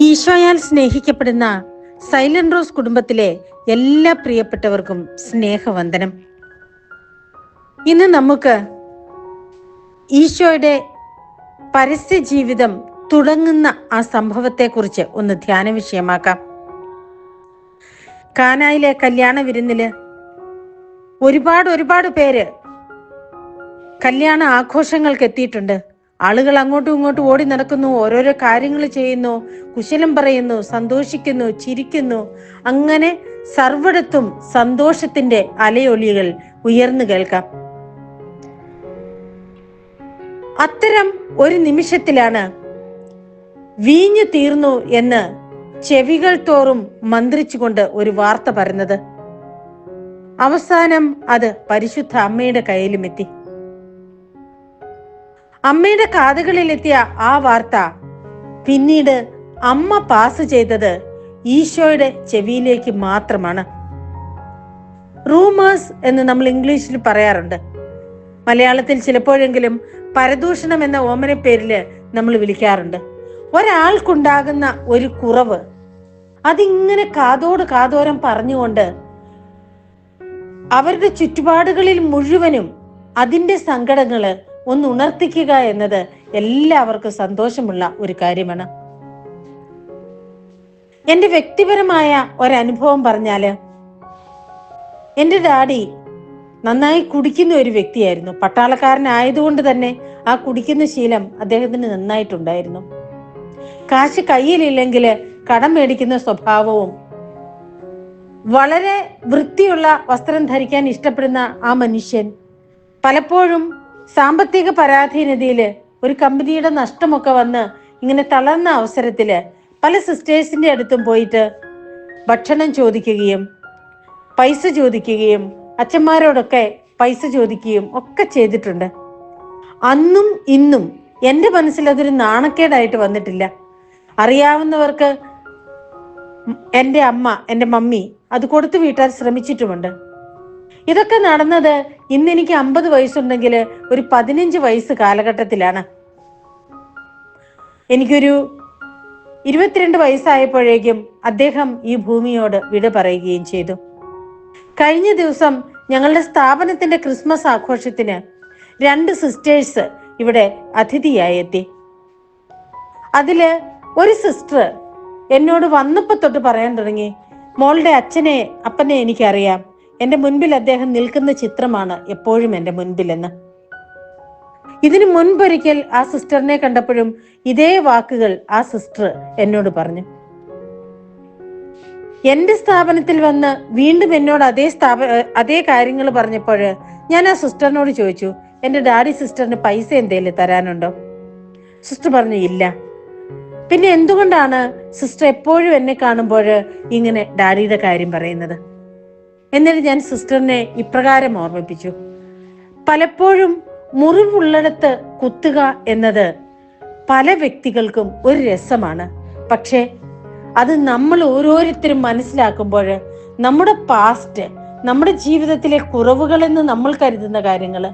ഈശോയാൽ സ്നേഹിക്കപ്പെടുന്ന silent rose കുടുംബത്തിലെ എല്ലാ പ്രിയപ്പെട്ടവർക്കും സ്നേഹവന്ദനം. ഇന്ന് നമുക്ക് ഈശോയുടെ പരസ്യ ജീവിതം തുടങ്ങുന്ന ആ സംഭവത്തെക്കുറിച്ച് ഒന്ന് ധ്യാന വിഷയമാക്കാം. കാനായിലെ കല്യാണ വിരുന്നിൽ ഒരുപാട് ഒരുപാട് പേര് കല്യാണ ആഘോഷങ്ങൾക്ക് എത്തിയിട്ടുണ്ട്. ആളുകൾ അങ്ങോട്ടും ഇങ്ങോട്ടും ഓടി നടക്കുന്നു ഓരോരോ കാര്യങ്ങൾ ചെയ്യുന്നു കുശലം പറയുന്നു സന്തോഷിക്കുന്നു ചിരിക്കുന്നു. അങ്ങനെ സർവടത്തും സന്തോഷത്തിന്റെ അലയൊലികൾ ഉയർന്നു കേൾക്കാം. അത്തരം ഒരു നിമിഷത്തിലാണ് വീഞ്ഞു തീർന്നു എന്ന് ചെവികൾ തോറും മന്ത്രിച്ചുകൊണ്ട് ഒരു വാർത്ത പറഞ്ഞത് അവസാനം അത് പരിശുദ്ധ അമ്മയുടെ കയ്യിലുമെത്തി അമ്മയുടെ കാതുകളിലെത്തിയ ആ വാർത്ത പിന്നീട് അമ്മ പാസ് ചെയ്തത് ഈശോയുടെ ചെവിയിലേക്ക് മാത്രമാണ്. റൂമേഴ്സ് എന്ന് നമ്മൾ ഇംഗ്ലീഷിൽ പറയാറുണ്ട്. മലയാളത്തിൽ ചിലപ്പോഴെങ്കിലും പരദൂഷണം എന്ന ഓമന പേരിൽ നമ്മൾ വിളിക്കാറുണ്ട്. ഒരാൾക്കുണ്ടാകുന്ന ഒരു കുറവ് അതിങ്ങനെ കാതോട് കാതോരം പറഞ്ഞുകൊണ്ട് അവരുടെ ചുറ്റുപാടുകളിൽ മുഴുവനും അതിന്റെ സങ്കടങ്ങൾ ഒന്ന് ഉണർത്തിക്കുക എന്നത് എല്ലാവർക്കും സന്തോഷമുള്ള ഒരു കാര്യമാണ്. എന്റെ വ്യക്തിപരമായ ഒരനുഭവം പറഞ്ഞാൽ എന്റെ ഡാഡി നന്നായി കുടിക്കുന്ന ഒരു വ്യക്തിയായിരുന്നു. പട്ടാളക്കാരനായതുകൊണ്ട് തന്നെ ആ കുടിക്കുന്ന ശീലം അദ്ദേഹത്തിന് നന്നായിട്ടുണ്ടായിരുന്നു. കാശ് കയ്യിലില്ലെങ്കിൽ കടം മേടിക്കുന്ന സ്വഭാവവും വളരെ വൃത്തിയുള്ള വസ്ത്രം ധരിക്കാൻ ഇഷ്ടപ്പെടുന്ന ആ മനുഷ്യൻ പലപ്പോഴും സാമ്പത്തിക പരാധീനതയിൽ ഒരു കമ്പനിയുടെ നഷ്ടമൊക്കെ വന്ന് ഇങ്ങനെ തളർന്ന അവസരത്തിൽ പല സിസ്റ്റേഴ്സിന്റെ അടുത്തും പോയിട്ട് ഭക്ഷണം ചോദിക്കുകയും പൈസ ചോദിക്കുകയും അച്ഛന്മാരോടൊക്കെ പൈസ ചോദിക്കുകയും ഒക്കെ ചെയ്തിട്ടുണ്ട്. അന്നും ഇന്നും എന്റെ മനസ്സിൽ അതൊരു നാണക്കേടായിട്ട് വന്നിട്ടില്ല. അറിയാവുന്നവർക്ക് എന്റെ അമ്മ എന്റെ മമ്മി അത് കൊടുത്തു വീട്ടാൻ ശ്രമിച്ചിട്ടുമുണ്ട്. ഇതൊക്കെ നടന്നത് ഇന്ന് എനിക്ക് അമ്പത് വയസ്സുണ്ടെങ്കിൽ ഒരു പതിനഞ്ച് വയസ്സ് കാലഘട്ടത്തിലാണ്. എനിക്കൊരു ഇരുപത്തിരണ്ട് വയസ്സായപ്പോഴേക്കും അദ്ദേഹം ഈ ഭൂമിയോട് വിട പറയുകയും ചെയ്തു. കഴിഞ്ഞ ദിവസം ഞങ്ങളുടെ സ്ഥാപനത്തിന്റെ ക്രിസ്മസ് ആഘോഷത്തിന് രണ്ട് സിസ്റ്റേഴ്സ് ഇവിടെ അതിഥിയായി എത്തി. അതിൽ ഒരു സിസ്റ്റർ എന്നോട് വന്നപ്പോ തൊട്ട് പറയാൻ തുടങ്ങി മോളുടെ അച്ഛനെ അപ്പനെ എനിക്കറിയാം. എന്റെ മുൻപിൽ അദ്ദേഹം നിൽക്കുന്ന ചിത്രമാണ് എപ്പോഴും എന്റെ മുൻപിലെന്ന്. ഇതിനു മുൻപൊരിക്കൽ ആ സിസ്റ്ററിനെ കണ്ടപ്പോഴും ഇതേ വാക്കുകൾ ആ സിസ്റ്റർ എന്നോട് പറഞ്ഞു. എന്റെ സ്ഥാപനത്തിൽ വന്ന് വീണ്ടും എന്നോട് അതേ സ്ഥാപ അതേ കാര്യങ്ങൾ പറഞ്ഞപ്പോൾ ഞാൻ ആ സിസ്റ്ററിനോട് ചോദിച്ചു എന്റെ ഡാഡി സിസ്റ്ററിന് പൈസ എന്തേലും തരാനുണ്ടോ? സിസ്റ്റർ പറഞ്ഞു ഇല്ല. പിന്നെ എന്തുകൊണ്ടാണ് സിസ്റ്റർ എപ്പോഴും എന്നെ കാണുമ്പോൾ ഇങ്ങനെ ഡാഡിയുടെ കാര്യം പറയുന്നത്? എന്നിട്ട് ഞാൻ സിസ്റ്ററിനെ ഇപ്രകാരം ഓർമ്മിപ്പിച്ചു. പലപ്പോഴും മുറിവുള്ളിടത്ത് കുത്തുക എന്നത് പല വ്യക്തികൾക്കും ഒരു രസമാണ്. പക്ഷേ അത് നമ്മൾ ഓരോരുത്തരും മനസ്സിലാക്കുമ്പോൾ നമ്മുടെ പാസ്റ്റ് നമ്മുടെ ജീവിതത്തിലെ കുറവുകളെന്ന് നമ്മൾ കരുതുന്ന കാര്യങ്ങൾ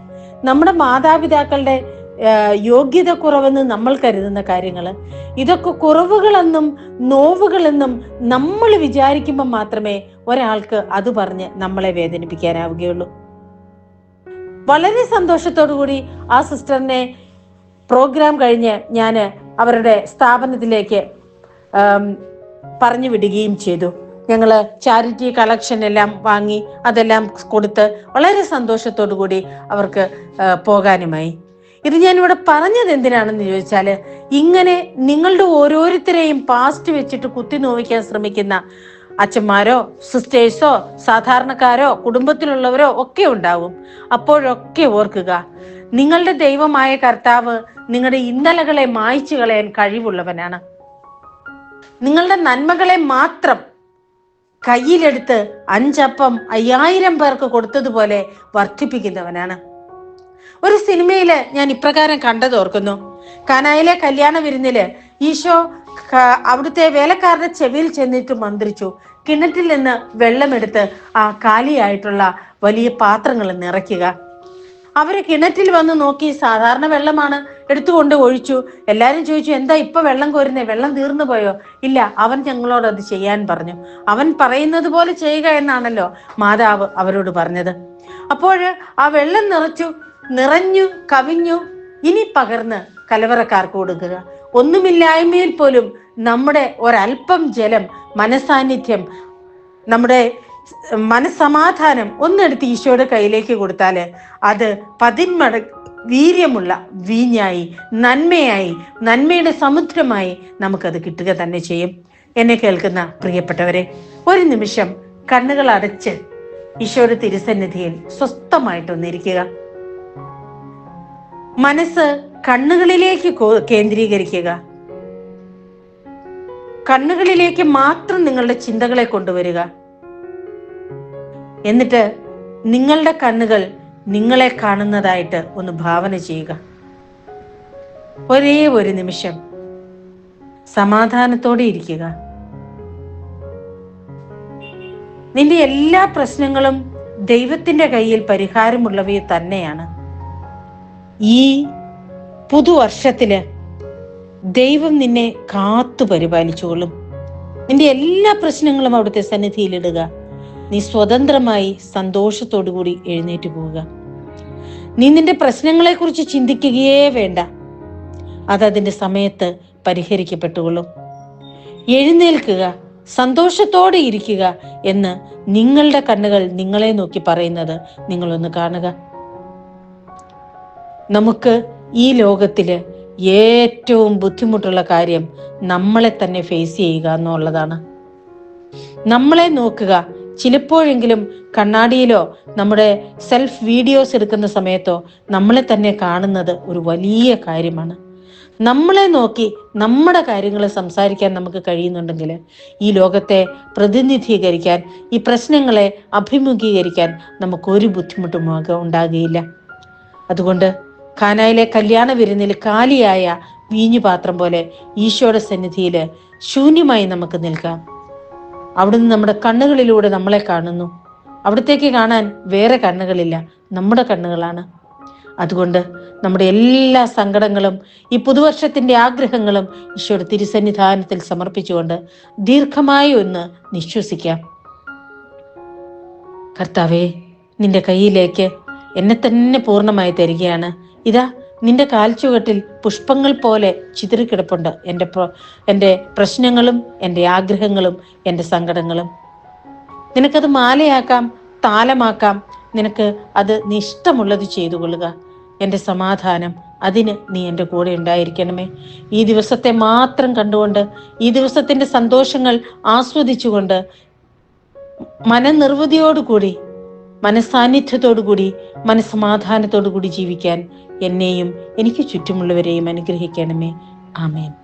നമ്മുടെ മാതാപിതാക്കളുടെ യോഗ്യത കുറവെന്ന് നമ്മൾ കരുതുന്ന കാര്യങ്ങൾ ഇതൊക്കെ കുറവുകളെന്നും നോവുകളെന്നും നമ്മൾ വിചാരിക്കുമ്പോൾ മാത്രമേ ഒരാൾക്ക് അത് പറഞ്ഞ് നമ്മളെ വേദനിപ്പിക്കാനാവുകയുള്ളൂ. വളരെ സന്തോഷത്തോടു കൂടി ആ സിസ്റ്ററിനെ പ്രോഗ്രാം കഴിഞ്ഞ് ഞാൻ അവരുടെ സ്ഥാപനത്തിലേക്ക് പറഞ്ഞു വിടുകയും ചെയ്തു. ഞങ്ങൾ ചാരിറ്റി കളക്ഷൻ എല്ലാം വാങ്ങി അതെല്ലാം കൊടുത്ത് വളരെ സന്തോഷത്തോടു കൂടി അവർക്ക് പോകാനുമായി. ഇത് ഞാൻ ഇവിടെ പറഞ്ഞത് എന്തിനാണെന്ന് ചോദിച്ചാൽ ഇങ്ങനെ നിങ്ങളുടെ ഓരോരുത്തരെയും പാസ്റ്റ് വെച്ചിട്ട് കുത്തി നോവിക്കാൻ ശ്രമിക്കുന്ന അച്ഛന്മാരോ സിസ്റ്റേഴ്സോ സാധാരണക്കാരോ കുടുംബത്തിലുള്ളവരോ ഒക്കെ ഉണ്ടാവും. അപ്പോഴൊക്കെ ഓർക്കുക നിങ്ങളുടെ ദൈവമായ കർത്താവ് നിങ്ങളുടെ ഇന്നലകളെ മായ്ച്ചു കളയാൻ കഴിവുള്ളവനാണ്. നിങ്ങളുടെ നന്മകളെ മാത്രം കയ്യിലെടുത്ത് അഞ്ചപ്പം അയ്യായിരം പേർക്ക് കൊടുത്തതുപോലെ വർദ്ധിപ്പിക്കുന്നവനാണ്. ഒരു സിനിമയിൽ ഞാൻ ഇപ്രകാരം കണ്ടത് ഓർക്കുന്നു. കനായിലെ കല്യാണ വിരുന്നിൽ ഈശോ അവിടുത്തെ വേലക്കാരുടെ ചെവിയിൽ ചെന്നിട്ട് മന്ത്രിച്ചു. കിണറ്റിൽ നിന്ന് വെള്ളമെടുത്ത് ആ കാലിയായിട്ടുള്ള വലിയ പാത്രങ്ങൾ നിറയ്ക്കുക. അവർ കിണറ്റിൽ വന്ന് നോക്കി സാധാരണ വെള്ളമാണ്. എടുത്തുകൊണ്ട് ഒഴിച്ചു. എല്ലാരും ചോദിച്ചു എന്താ ഇപ്പൊ വെള്ളം കോരുന്നേ? വെള്ളം തീർന്നു പോയോ? ഇല്ല അവൻ ഞങ്ങളോട് അത് ചെയ്യാൻ പറഞ്ഞു. അവൻ പറയുന്നത് പോലെ ചെയ്യുക എന്നാണല്ലോ മാതാവ് അവരോട് പറഞ്ഞത്. അപ്പോൾ ആ വെള്ളം നിറച്ചു. നിറഞ്ഞു കവിഞ്ഞു ഇനി പകർന്ന് കലവറക്കാർ കൊടുക്കുക ഒന്നുമില്ലായ്മയിൽ പോലും നമ്മുടെ ഒരൽപ്പം ജലം മനസാന്നിധ്യം നമ്മുടെ മനസമാധാനം ഒന്നെടുത്ത് ഈശോയുടെ കയ്യിലേക്ക് കൊടുത്താൽ അത് പതിന്മട വീര്യമുള്ള വീഞ്ഞായി നന്മയായി നന്മയുടെ സമുദ്രമായി നമുക്കത് കിട്ടുക തന്നെ ചെയ്യും. എന്നെ കേൾക്കുന്ന പ്രിയപ്പെട്ടവരെ ഒരു നിമിഷം കണ്ണുകൾ അടച്ച് ഈശോയുടെ തിരുസന്നിധിയിൽ സ്വസ്ഥമായിട്ടൊന്നിരിക്കുക. മനസ്സ് കണ്ണുകളിലേക്ക് കേന്ദ്രീകരിക്കുക. കണ്ണുകളിലേക്ക് മാത്രം നിങ്ങളുടെ ചിന്തകളെ കൊണ്ടുവരിക. എന്നിട്ട് നിങ്ങളുടെ കണ്ണുകൾ നിങ്ങളെ കാണുന്നതായിട്ട് ഒന്ന് ഭാവന ചെയ്യുക. ഒരേ ഒരു നിമിഷം സമാധാനത്തോടെ ഇരിക്കുക. നിന്റെ എല്ലാ പ്രശ്നങ്ങളും ദൈവത്തിന്റെ കയ്യിൽ പരിഹാരമുള്ളവയെ തന്നെയാണ്. ഈ പുതുവർഷത്തിൽ ദൈവം നിന്നെ കാത്തു പരിപാലിച്ചുകൊള്ളും. നിന്റെ എല്ലാ പ്രശ്നങ്ങളും അവിടുത്തെ സന്നിധിയിലിടുക. നീ സ്വതന്ത്രമായി സന്തോഷത്തോടു കൂടി എഴുന്നേറ്റ് പോവുക. നീ നിന്റെ പ്രശ്നങ്ങളെ കുറിച്ച് ചിന്തിക്കുകയേ വേണ്ട. അതതിന്റെ സമയത്ത് പരിഹരിക്കപ്പെട്ടുകൊള്ളും. എഴുന്നേൽക്കുക സന്തോഷത്തോടെ ഇരിക്കുക എന്ന് നിങ്ങളുടെ കണ്ണുകൾ നിങ്ങളെ നോക്കി പറയുന്നത് നിങ്ങളൊന്ന് കാണുക. നമുക്ക് ഈ ലോകത്തിൽ ഏറ്റവും ബുദ്ധിമുട്ടുള്ള കാര്യം നമ്മളെ തന്നെ ഫേസ് ചെയ്യുക എന്നുള്ളതാണ്. നമ്മളെ നോക്കുക. ചിലപ്പോഴെങ്കിലും കണ്ണാടിയിലോ നമ്മുടെ സെൽഫ് വീഡിയോസ് എടുക്കുന്ന സമയത്തോ നമ്മളെ തന്നെ കാണുന്നത് ഒരു വലിയ കാര്യമാണ്. നമ്മളെ നോക്കി നമ്മുടെ കാര്യങ്ങൾ സംസാരിക്കാൻ നമുക്ക് കഴിയുന്നുണ്ടെങ്കിൽ ഈ ലോകത്തെ പ്രതിനിധീകരിക്കാൻ ഈ പ്രശ്നങ്ങളെ അഭിമുഖീകരിക്കാൻ നമുക്കൊരു ബുദ്ധിമുട്ടും ഉണ്ടാകുകയില്ല. അതുകൊണ്ട് ഖാനായിലെ കല്യാണ വിരുന്നിൽ കാലിയായ വീഞ്ഞുപാത്രം പോലെ ഈശോയുടെ സന്നിധിയിൽ ശൂന്യമായി നമുക്ക് നിൽക്കാം. അവിടുന്ന് നമ്മുടെ കണ്ണുകളിലൂടെ നമ്മളെ കാണുന്നു. അവിടത്തേക്ക് കാണാൻ വേറെ കണ്ണുകളില്ല നമ്മുടെ കണ്ണുകളാണ്. അതുകൊണ്ട് നമ്മുടെ എല്ലാ സങ്കടങ്ങളും ഈ പുതുവർഷത്തിന്റെ ആഗ്രഹങ്ങളും ഈശോയുടെ തിരുസന്നിധാനത്തിൽ സമർപ്പിച്ചുകൊണ്ട് ദീർഘമായി ഒന്ന് നിശ്വസിക്കാം. കർത്താവേ നിന്റെ കയ്യിലേക്ക് എന്നെ തന്നെ പൂർണമായി തരികയാണ്. ഇതാ നിന്റെ കാൽച്ചുവട്ടിൽ പുഷ്പങ്ങൾ പോലെ ചിതറിക്കിടപ്പുണ്ട് എന്റെ എന്റെ പ്രശ്നങ്ങളും എന്റെ ആഗ്രഹങ്ങളും എന്റെ സങ്കടങ്ങളും. നിനക്കത് മാലയാക്കാം താലമാക്കാം നിനക്ക് അത് നീ ഇഷ്ടമുള്ളത് ചെയ്തു കൊള്ളുക. എന്റെ സമാധാനം അതിന് നീ എന്റെ കൂടെ ഉണ്ടായിരിക്കണമേ. ഈ ദിവസത്തെ മാത്രം കണ്ടുകൊണ്ട് ഈ ദിവസത്തിന്റെ സന്തോഷങ്ങൾ ആസ്വദിച്ചുകൊണ്ട് മനനിർവൃതിയോടുകൂടി മനസാന്നിധ്യത്തോടുകൂടി മനസ്സമാധാനത്തോടുകൂടി ജീവിക്കാൻ എന്നെയും എനിക്ക് ചുറ്റുമുള്ളവരെയും അനുഗ്രഹിക്കണമേ. ആമേൻ.